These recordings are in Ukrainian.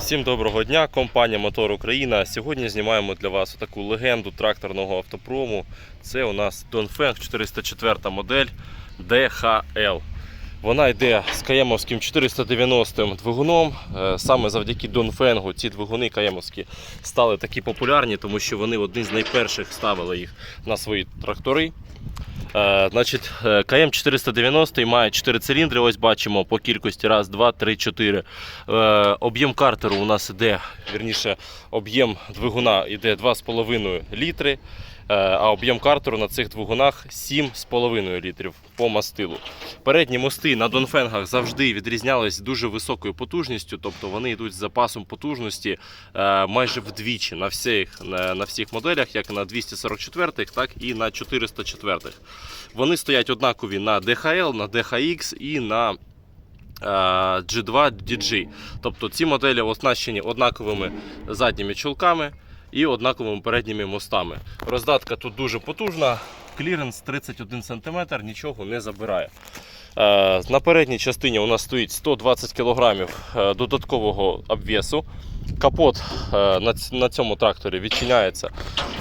Всім доброго дня, компанія Мотор Україна. Сьогодні знімаємо для вас таку легенду тракторного автопрому. Це у нас Dongfeng 404 модель DHL. Вона йде з каємовським 490 двигуном. Е, Саме завдяки Донфенгу ці двигуни каємовські стали такі популярні, тому що вони одні з найперших ставили їх на свої трактори. Е, Значить, е, КМ 490 має 4 циліндри. Ось бачимо по кількості раз, два, три, чотири. Е, Об'єм картеру у нас іде, вірніше, об'єм двигуна іде 2,5 літри. Е, А об'єм картеру на цих двигунах 7,5 літрів по мастилу. Передні мости на Донфенгах завжди відрізнялись дуже високою потужністю, тобто вони йдуть з запасом потужності е, майже вдвічі на всіх, на, всіх моделях, як на 244, так і на 404. Вони стоять однакові на DHL, на DHX і на е, G2 DG. Тобто ці моделі оснащені однаковими задніми чулками і однаковими передніми мостами. Роздатка тут дуже потужна, кліренс 31 см, нічого не забирає. Е, На передній частині у нас стоїть 120 кг е, додаткового обвесу. Капот е, на цьому тракторі відчиняється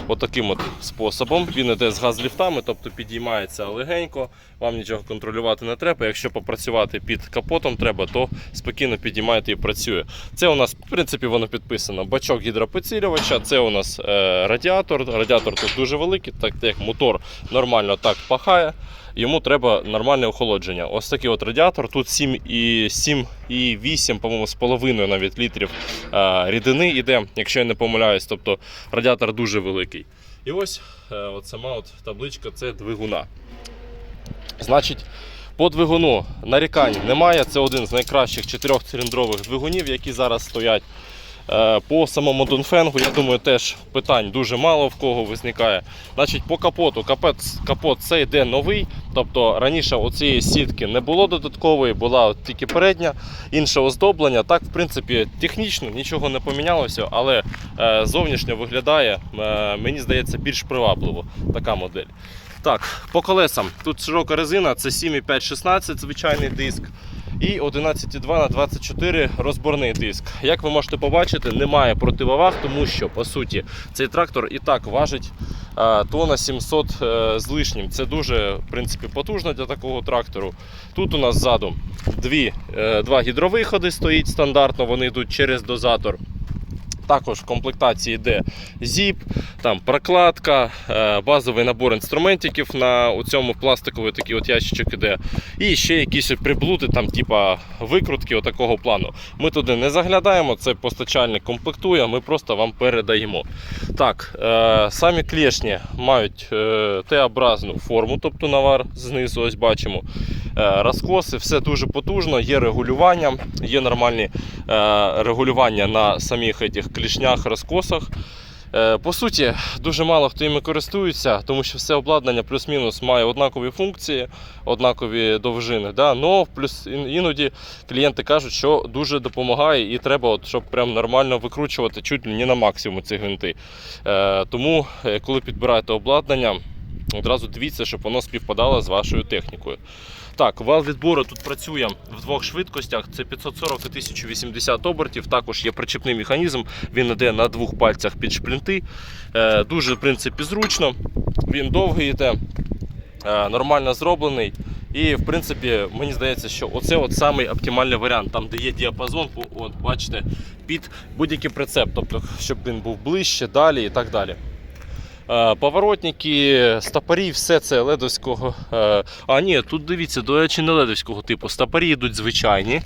отаким от способом. Він іде з газліфтами, тобто підіймається легенько, вам нічого контролювати не треба. Якщо попрацювати під капотом треба, то спокійно підіймаєте і працює. Це у нас, в принципі, воно підписано. Бачок гідропідсилювача, це у нас е, радіатор. Радіатор тут дуже великий, так як мотор нормально так пахає. Йому треба нормальне охолодження. Ось такий от радіатор. Тут 7 і 7 і 8, по-моєму, з половиною навіть літрів е, рідини йде, якщо я не помиляюсь. Тобто радіатор дуже великий. І ось е, от сама от табличка це двигуна. Значить, по двигуну нарікань немає. Це один з найкращих чотирьохциліндрових двигунів, які зараз стоять. Е, По самому Донфенгу, я думаю, теж питань дуже мало в кого визникає. Значить, по капоту, капот, капот це йде новий. Тобто раніше оцієї сітки не було додаткової, була тільки передня, інше оздоблення. Так, в принципі, технічно нічого не помінялося, але е, зовнішньо виглядає, е, мені здається, більш привабливо така модель. Так, по колесам. Тут широка резина, це 7,5-16 звичайний диск. І 11,2 на 24 розборний диск. Як ви можете побачити, немає противоваг, тому що по суті цей трактор і так важить е, тонна 700 е, з лишнім. Це дуже в принципі, потужно для такого трактору. Тут у нас ззаду дві, е, два гідровиходи стоїть стандартно, вони йдуть через дозатор. Також в комплектації йде зіп, там прокладка, е, базовий набор інструментиків на у цьому пластиковий такий от ящичок іде. І ще якісь приблуди, там, типа викрутки отакого плану. Ми туди не заглядаємо, це постачальник комплектує, ми просто вам передаємо. Так, е, самі клешні мають е, Т-образну форму, тобто навар знизу, ось бачимо. Е, розкоси, все дуже потужно, є регулювання, є нормальні е, регулювання на самих этих клішнях, розкосах. Е, По суті, дуже мало хто іми користується, тому що все обладнання плюс-мінус має однакові функції, однакові довжини. Да? Но плюс іноді клієнти кажуть, що дуже допомагає і треба, от, щоб прям нормально викручувати чуть ли не на максимум ці гвинти. Тому, коли підбираєте обладнання, одразу дивіться, щоб воно співпадало з вашою технікою. Так, вал відбору тут працює в двох швидкостях: це 540 і 1080 обертів. Також є причепний механізм, він йде на двох пальцях під шплінти. Е, Дуже, в принципі, зручно. Він довгий йде, е, нормально зроблений. І, в принципі, мені здається, що оце от самий оптимальний варіант, там, де є діапазон, от, бачите, під будь-який прицеп, тобто, щоб він був ближче, далі і так далі. Е, Поворотники, стопорі, все це ледовського. е, А, ні, тут дивіться, до речі, не ледовського типу. Стопорі йдуть звичайні.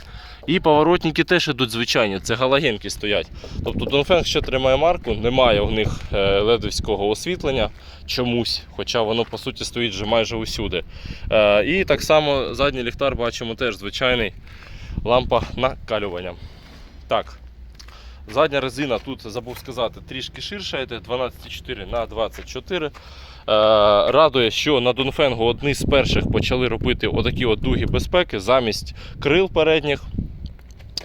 І поворотники теж йдуть звичайні, це галогенки стоять. Тобто Донфенг ще тримає марку, немає у них е, ледовського освітлення чомусь, хоча воно по суті стоїть вже майже усюди. І так само задній ліхтар бачимо теж звичайний лампа накалювання. Так. Задня резина тут забув сказати трішки ширша, йде 12,4 на 24. Е, радує, що на Донфенгу одні з перших почали робити отакі от дуги безпеки замість крил передніх,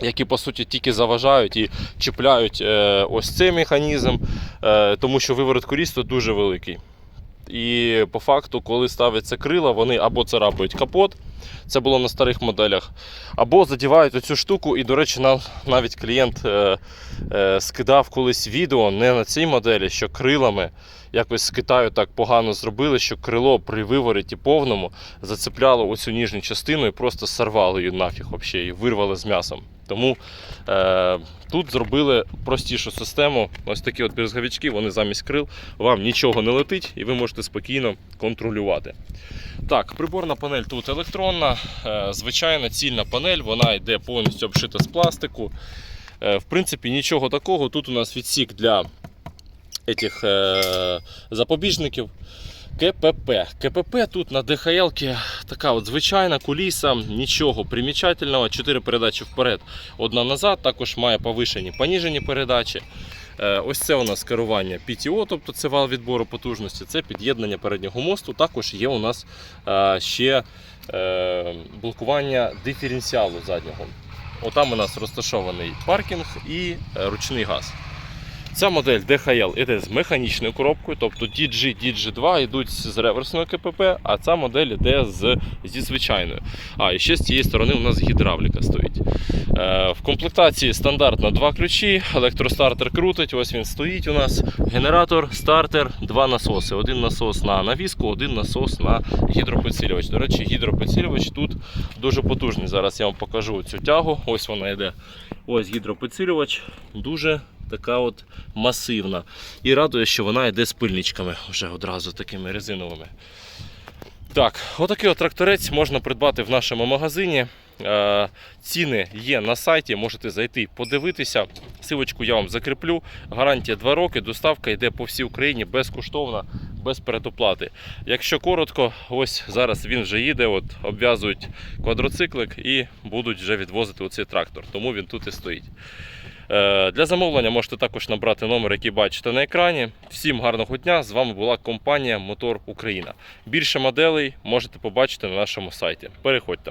які по суті тільки заважають і чіпляють е, ось цей механізм, е, тому що виворот корісту дуже великий. І по факту, коли ставляться крила, вони або царапають капот, Це було на старих моделях. Або задівають оцю штуку, і, до речі, нам навіть клієнт е, е, скидав колись відео не на цій моделі, що крилами якось з Китаю так погано зробили, що крило при вивороті повному зацепляло оцю ніжню частину і просто сорвало її нафіг вообще, і вирвали з м'ясом. Тому е, тут зробили простішу систему. Ось такі от брезговички, вони замість крил, вам нічого не летить і ви можете спокійно контролювати. Так, приборна панель тут електронна, е, звичайна цільна панель, вона йде повністю обшита з пластику. Е, в принципі, нічого такого. Тут у нас відсік для этих, е, запобіжників. КПП. КПП тут на ДХЛ така от звичайна куліса, нічого примічательного. 4 передачі вперед, одна назад, також має повишені, поніжені передачі. Е, Ось це у нас керування PTO, тобто це вал відбору потужності, це під'єднання переднього мосту. Також є у нас е, ще е, блокування диференціалу заднього. Отам у нас розташований паркінг і ручний газ. Ця модель DHL йде з механічною коробкою, тобто DG, DG2 йдуть з реверсної КПП, а ця модель йде з, зі звичайною. А, і ще з цієї сторони у нас гідравліка стоїть. Е, в комплектації стандартно два ключі, електростартер крутить, ось він стоїть у нас. Генератор, стартер, два насоси. Один насос на навіску, один насос на гідропідсилювач. До речі, гідропідсилювач тут дуже потужний. Зараз я вам покажу цю тягу. Ось вона йде. Ось гідропідсилювач. Дуже така от масивна. І радує, що вона йде з пильничками вже одразу такими резиновими. Так, отакий от тракторець можна придбати в нашому магазині. Е, Ціни є на сайті, можете зайти подивитися. Силочку я вам закріплю. Гарантія 2 роки, доставка йде по всій Україні безкоштовна, без передоплати. Якщо коротко, ось зараз він вже їде, от обв'язують квадроциклик і будуть вже відвозити оцей трактор, тому він тут і стоїть. Е, Для замовлення можете також набрати номер, який бачите на екрані. Всім гарного дня! З вами була компанія Мотор Україна. Більше моделей можете побачити на нашому сайті. Переходьте.